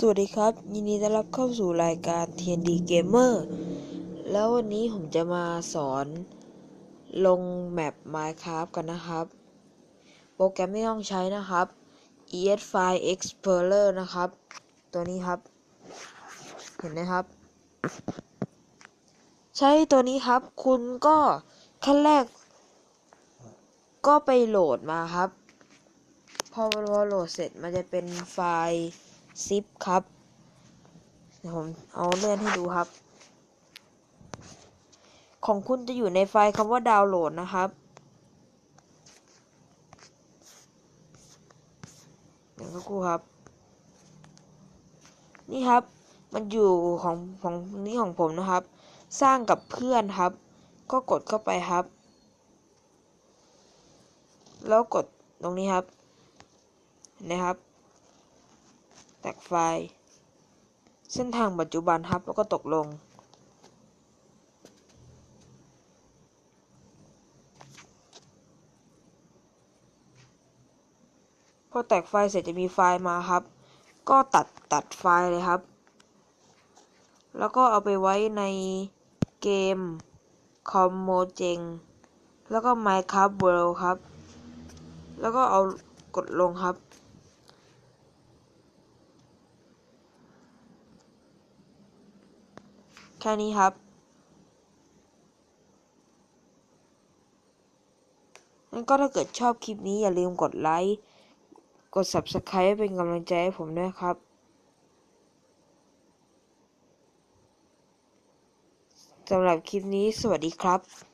สวัสดีครับ ยินดีต้อนรับเข้าสู่รายการ TND Gamer แล้ววันนี้ผมจะมาสอนลงแมป Minecraft กันนะครับ โปรแกรมไม่ต้องใช้นะครับ ES File Explorer นะครับ ตัวนี้ครับ เห็นไหมครับ ใช้ตัวนี้ครับ คุณก็ขั้นแรก ก็ไปโหลดมาครับ พอพอโหลดเสร็จมันจะเป็นไฟล์ ซิปครับเดี๋ยวผมเอาเลื่อนให้ดูครับ ของคุณจะอยู่ในไฟล์คำว่าดาวน์โหลดนะครับ เดี๋ยวสักครู่ครับ นี่ครับ มันอยู่ของของนี่ของผมนะครับ สร้างกับเพื่อนครับ ก็กดเข้าไปครับ แล้วกดตรงนี้ครับนะครับ แตกไฟล์ เส้นทางปัจจุบันครับแล้วก็ตกลง พอแตกไฟล์เสร็จจะมีไฟล์มาครับ ก็ตัดตัดไฟล์เลยครับ แล้วก็เอาไปไว้ในเกมคอมโมเจงแล้วก็ Minecraft World ครับ แล้วก็เอากดลงครับ แค่นี้ครับงั้นก็ถ้าเกิดชอบคลิปนี้อย่าลืมกดไลค์ กด Subscribe เป็นกำลังใจให้ผมด้วยครับ สำหรับคลิปนี้สวัสดีครับ